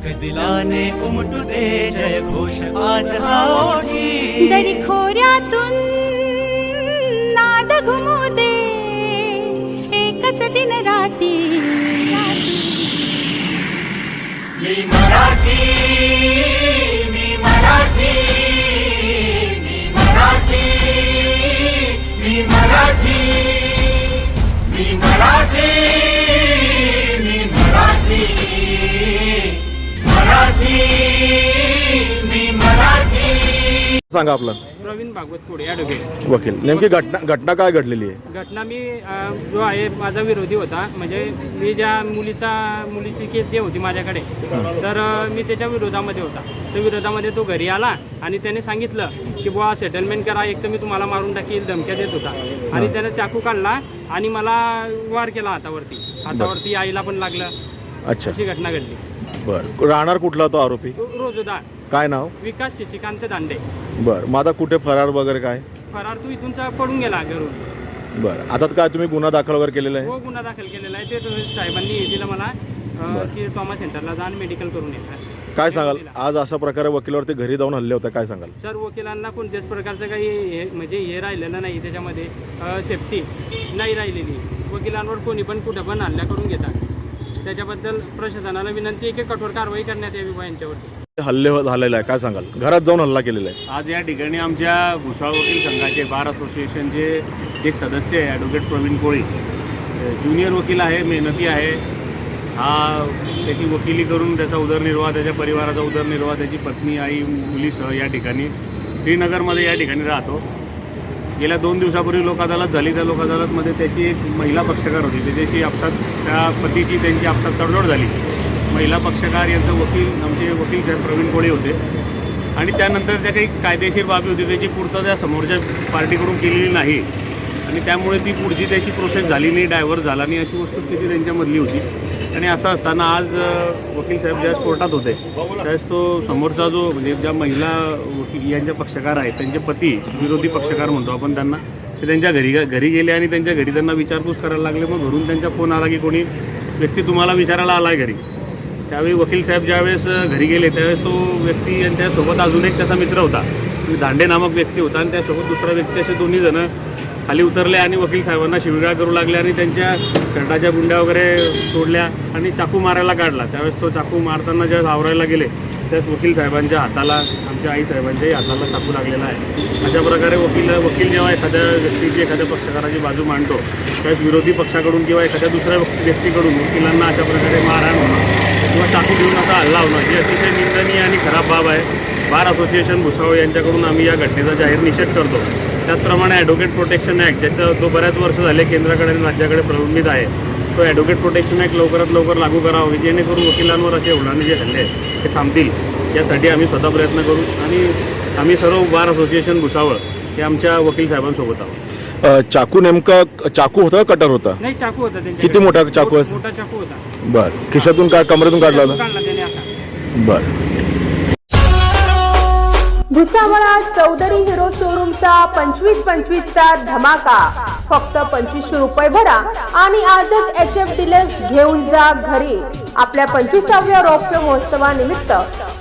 हक्क दिलाने उमटू दे जय घोष आज हा ओठी दरी खोऱ्यातून नाद घुमू दे एकच दिन राती. मी मराठी. सांगा आपलं. प्रवीण भागवत कोडे ॲडव्होकेट. वकील. नेमकी घटना घटना काय घडलेली आहे? घटना मी अ, जो आहे माझा विरोधी होता. म्हणजे मी ज्या मुलीचा मुलीची केस जी होती माझ्याकडे तर अ, मी त्याच्या विरोधामध्ये होता. तर विरोधामध्ये तो घरी आला आणि त्याने सांगितलं की बुवा सेटलमेंट करा. एक तर मी तुम्हाला मारून टाकील धमक्या देत होता. आणि त्याने चाकू काढला आणि मला वार केला हातावरती. हातावरती आईला पण लागलं. अच्छा. अशी घटना घडली. बर. राहणार कुठला तो आरोपी? रो- रोजोदा काय नाव? विकास शशिकांत दांडे. बर मग आता कुठे फरार वगैरे काय? फरार तू इथून चा- पडून गेला घरून. बर आता काय तुम्ही गुन्हा दाखल वगैरे केलेला आहे? हो गुन्हा दाखल केलेला आहे. ते तो साहेबांनी हे दिलं मला अ, की टॉमा सेंटरला जा आणि मेडिकल करून येतात काय सांगाल? आज अशा प्रकारे वकिलावरती घरी जाऊन हल्ले होते काय सांगाल? सर वकिलांना कोणत्याच प्रकारचं काही हे म्हणजे हे राहिलेलं नाही त्याच्यामध्ये. सेफ्टी नाही राहिलेली. वकिलांवर कोणी पण कुठं पण हल्ला करून घेतात. त्याच्याबद्दल प्रशासनाला विनंती आहे की कठोर कारवाई करण्यात यावी बा यांच्यावरती. हल्ले हो- झालेला आहे. काय सांगाल? घरात जाऊन हल्ला केलेला आहे. आज या ठिकाणी आमच्या भुसावळ वकील संघाचे बार असोसिएशनचे एक सदस्य आहे ॲडव्होकेट प्रवीण कोळी. ज्युनियर वकील आहे मेहनती आहे. हा त्याची वकिली करून त्याचा उदरनिर्वाह त्याच्या परिवाराचा उदरनिर्वाह त्याची पत्नी आई मुलीसह या ठिकाणी श्रीनगरमध्ये या ठिकाणी राहतो. गेल्या दोन दिवसापूर्वी लोक अदालत झाली. त्या लोक अदालतमध्ये त्याची एक महिला पक्षकार होती. त्याच्याशी अपघात त्या पतीची त्यांची अपघात तडजोड झाली. महिला पक्षकार यांचं वकील आमचे वकील साहेब प्रवीण कोळी होते. आणि त्यानंतर त्या काही कायदेशीर बाबी होती त्याची पूर्तता समोरच्या पार्टीकडून केलेली नाही. आणि त्यामुळे ती पुढची त्याची प्रोसेस झाली नाही डायव्हर्स झाला नाही अशी वस्तुस्थिती त्यांच्यामधली होती. आणि असं असताना आज वकील साहेब ज्यावेळेस कोर्टात होते त्यावेळेस तो समोरचा जो म्हणजे ज्या महिला वकील यांच्या पक्षकार आहेत त्यांचे पती विरोधी पक्षकार म्हणतो आपण त्यांना ते त्यांच्या घरी घरी गेले आणि त्यांच्या घरी त्यांना विचारपूस करायला लागले. मग घरून त्यांचा फोन आला की कोणी व्यक्ती तुम्हाला विचारायला आला आहे घरी. त्यावेळी वकील साहेब ज्यावेळेस घरी गेले त्यावेळेस तो व्यक्ती आणि त्यासोबत अजून एक त्याचा मित्र होता. दांडे नामक व्यक्ती होता आणि त्यासोबत दुसरा व्यक्ती असे दोन्ही जण खाली उतरले आणि वकील साहेबांना शिविगाळ करू लागले आणि त्यांच्या शर्टाच्या गुंड्या वगैरे सोडल्या आणि चाकू मारायला काढला. त्यावेळेस तो चाकू मारताना ज्यावेळेस आवरायला गेले त्यात वकील साहेबांच्या हाताला आमच्या आई साहेबांच्याही हाताला चाकू लागलेला आहे. अशा प्रकारे वकील वकील जेव्हा एखाद्या व्यक्तीची एखाद्या पक्षकाराची बाजू मांडतो त्यावेळेस विरोधी पक्षाकडून किंवा एखाद्या दुसऱ्या व्यक्तीकडून वकिलांना अशा प्रकारे मारहाण होणं किंवा हल्ला होणं ही अतिशय निंदनीय आणि खराब बाब आहे. बार असोसिएशन भुसावळ यांच्याकडून आम्ही या घटनेचा जाहीर निषेध करतो. त्याचप्रमाणे ॲडव्होकेट प्रोटेक्शन ॲक्ट ज्याचा जो बऱ्याच वर्ष झाले केंद्राकडे आणि राज्याकडे प्रलंबित आहे तो ॲडव्होकेट प्रोटेक्शन ॲक्ट लवकरात लवकर लागू करावा जेणेकरून वकिलांवर असे होणारे जे हल्ले आहेत ते थांबतील. यासाठी आम्ही स्वतः प्रयत्न करू आणि आम्ही सर्व बार असोसिएशन भुसावळ हे आमच्या वकील साहेबांसोबत आहोत. चाकू नेमका चाकू होता कटर होता? नाही चाकू होता किती मोठा चाकू आहे? मोठा चाकू होता. बर. खिशातून काय कमरेतून काढला होता? काढला त्याने असा बर. भुसावळात चौधरी हिरो शोरूमचा पंचवीस पंचवीसचा धमाका. फक्त पंचवीसशे रुपये भरा आणि आजच एच एफ डिलक्स घेऊन जा घरी. आपल्या पंचवीसाव्या रौप्य महोत्सवानिमित्त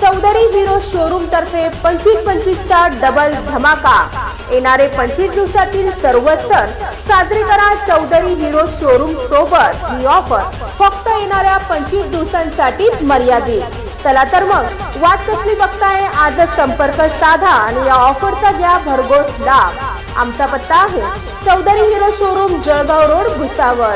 चौधरी हिरो शोरूम तर्फे पंचवीस पंचवीसचा डबल धमाका. येणारे पंचवीस दिवसातील सर्व सण साजरे करा चौधरी हिरो शोरूम सोबत. ही ऑफर फक्त येणाऱ्या पंचवीस दिवसांसाठीच मर्यादित. चला तर मग वाट कसली बघताय? आजच संपर्क साधा आणि या ऑफरचा घ्या भरघोस लाभ. आमचा पत्ता आहे Chaudhary hero showroom Jalgaon road Bhusawal.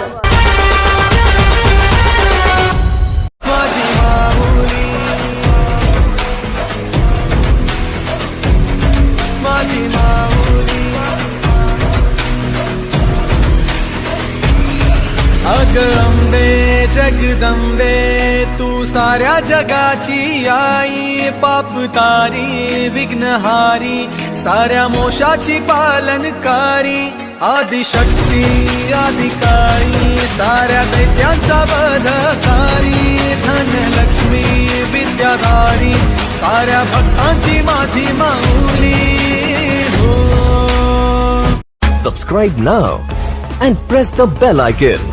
अग अंबे जगदंबे तू साऱ्या जगाची आई पाप तारी विघ्नहारी साऱ्या मोशाची पालनकारी आदिशक्ती आदिकाळी साऱ्या दैत्यांचा बधकारी धनलक्ष्मी विद्याधारी साऱ्या भक्तांची माझी माऊली हो Subscribe now and press the bell icon.